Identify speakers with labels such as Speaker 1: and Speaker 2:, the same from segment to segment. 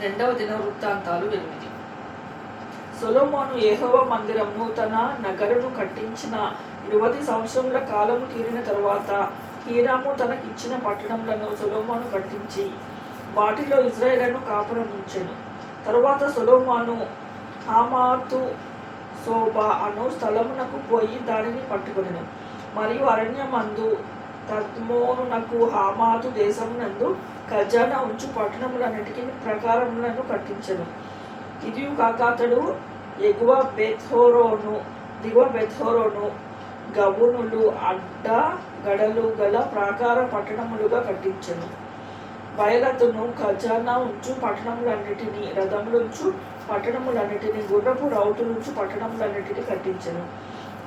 Speaker 1: రెండవ దిన వృత్తాంతాలు ఎనిమిది. సొలోమోను ఏహోవ మందిరము తన నగరును కట్టించిన ఇరవై సంవత్సరముల కాలము తీరిన తరువాత హీరాము తనకిచ్చిన పట్టణములను సొలోమాను కట్టించి వాటిలో ఇజ్రాయేళ్ళను కాపురం తరువాత సొలోమాను హామాతు శోభా అను స్థలమునకు పోయి దానిని పట్టుకొనెను. మరియు అరణ్యమందు తద్మోనునకు హామాతు దేశమునందు ఖజానా ఉంచు పట్టణములన్నిటికీ ప్రకారములను కట్టించను. ఇది కాక అతడు ఎగువ బెథోరోను దిగువ బెథోరోను గవునులు అడ్డ గడలు గల ప్రాకార పట్టణములుగా కట్టించను. బయలతును ఖజానా ఉంచు పట్టణములన్నిటినీ రథములుంచు పట్టణములన్నిటినీ గుర్రపు రౌతులుంచు పట్టణములన్నిటినీ కట్టించను.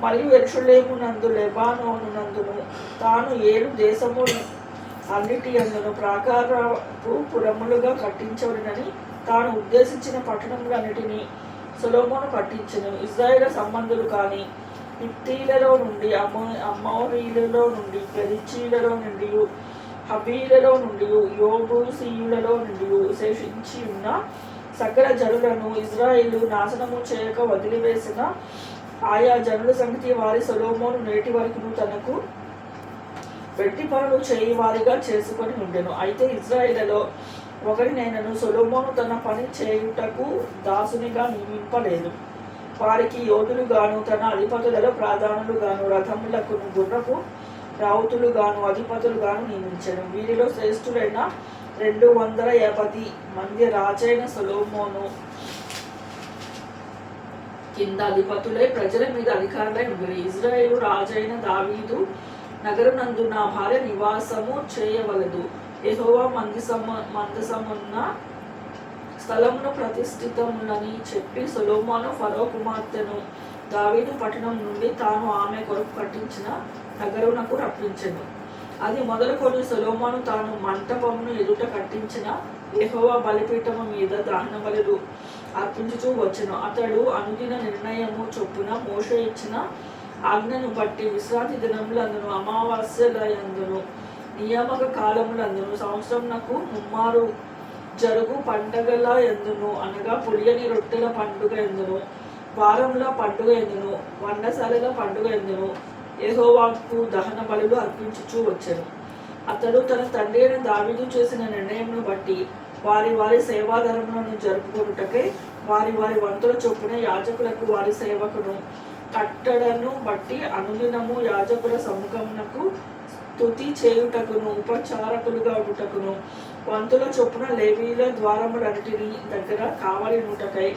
Speaker 1: మరియు ఎరుషులేమునందు లెబానోనునందును తాను ఏడు దేశము అన్నిటి అందును ప్రాకారపు పురములుగా కట్టించవలనని తాను ఉద్దేశించిన పట్టణములన్నిటినీ సొలొమోను కట్టించెను ఇజ్రాయేల్ సంబంధులు కానీ హిత్తీలలో నుండి అమో అమ్మోరీలలో నుండి పెరిచీలలో నుండి హబీలలో నుండి యోబూసీయులలో నుండి శేషించి ఉన్న సకల జనులను ఇజ్రాయిలు నాశనము చేయక వదిలివేసిన ఆయా జనుల సంగతి వారి సొలోమోను నేటి వరకు తనకు వెట్టి పనులు చేయవారిగా చేసుకొని ఉండెను. అయితే ఇజ్రాయిలలో ఒకరినైనను సొలోమోను తన పని చేయుటకు దాసునిగా నియమింపలేదు. వారికి యోధులుగాను తన అధిపతులలో ప్రాధానులుగాను రథములకు గుర్రపు రావుతులుగాను అధిపతులుగాను నియమించను. వీరిలో శ్రేష్ఠుడైన రెండు వందల యాభై మంది రాజైన సొలోమోను కింద అధిపతులై ప్రజల మీద అధికారులై ఉండరు. ఇజ్రాయేల్ రాజైన దావీదు నగరనందు నా భార్య నివాసము చేయవలదు. ఎహోవా మందిసమ మందసమున్న స్థలమును ప్రతిష్ఠితమునని చెప్పి సొలోమోను ఫరో కుమార్తెను దావీదు పట్టణం నుండి తాను ఆమె కొరకు కట్టించిన నగరునకు రప్పించెను. అది మొదలుకొని సులోమాను తాను మంటపమును ఎదుట కట్టించిన ఎహోవా బలిపీఠము మీద దహన బలులు అర్పించుచూ వచ్చెను. అతడు అనుదిన నిర్ణయము చొప్పున మోష ఇచ్చిన ఆజ్ఞను బట్టి విశ్రాంతి దినములందును అమావాస్యలందును నియామక కాలములందును సంవత్సరంనకు ముమ్మారు జరుగు పండగల ఎందును అనగా పులియని రొట్టెల పండుగ ఎందును వారంలో పండుగ ఎందును వండసాలల పండుగ ఎందును యెహోవాకు దహన బలులు అర్పించుచూ వచ్చాను. అతడు తన తండ్రి అయిన దావీదు చేసిన నిర్ణయంను బట్టి వారి వారి సేవాధర్మలను జరుపుకొనుటకై వారి వారి వంతుల చొప్పున యాజకులకు వారి సేవకును కట్టడను బట్టి అనుదినము యాజకుల సముఖమునకు స్తుతి చేయుటకును ఉపచారకులుగా ఉండుటకును. వంతుల చొప్పున లేవీల ద్వారములన్నిటిని దగ్గర కావలినుటకై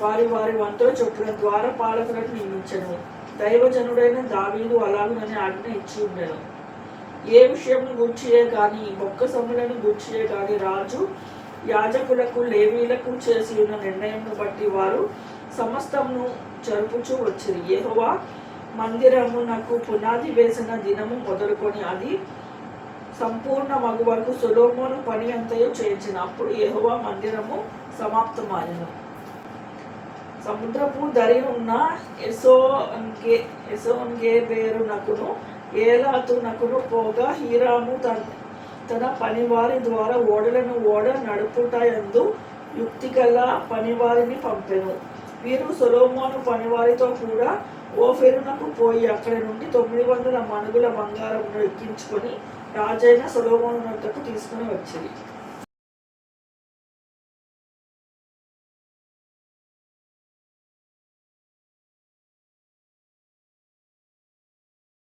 Speaker 1: వారి వారి వంతుల చొప్పున ద్వారపాలకులను నియమించను. దైవజనుడైన దావీదు అలాగునని ఆజ్ఞ ఇచ్చి ఉండను. ఏ విషయమును గూర్చియే గాని మొక్క సమ్ములను గూర్చియే గాని రాజు యాజకులకు లేవీలకు చేసి ఉన్న నిర్ణయంను బట్టి వారు సమస్తమును జరుపుచూ వచ్చింది మందిరము నాకు పునాది వేసిన దినము మొదలుకొని అది సంపూర్ణ మగు వరకు సులోమోను పని అంతయో చేయించిన. అప్పుడు యెహోవా మందిరము సమాప్తమాయను. సముద్రపు దరి ఉన్న ఎసోన్గే ఎసోన్గే ఏలాతు నకును పోగా హీరాము తన తన పనివారి ద్వారా ఓడలను ఓడ నడుపుటయందు యుక్తి గల పనివారిని పంపెను. వీరు సొలోమోను పనివారితో కూడా ఓఫెరునకు పోయి అక్కడి నుండి తొమ్మిది వందల మనుగుల బంగారమును ఎక్కించుకొని రాజైన సొలోమోను వద్దకు తీసుకుని వచ్చింది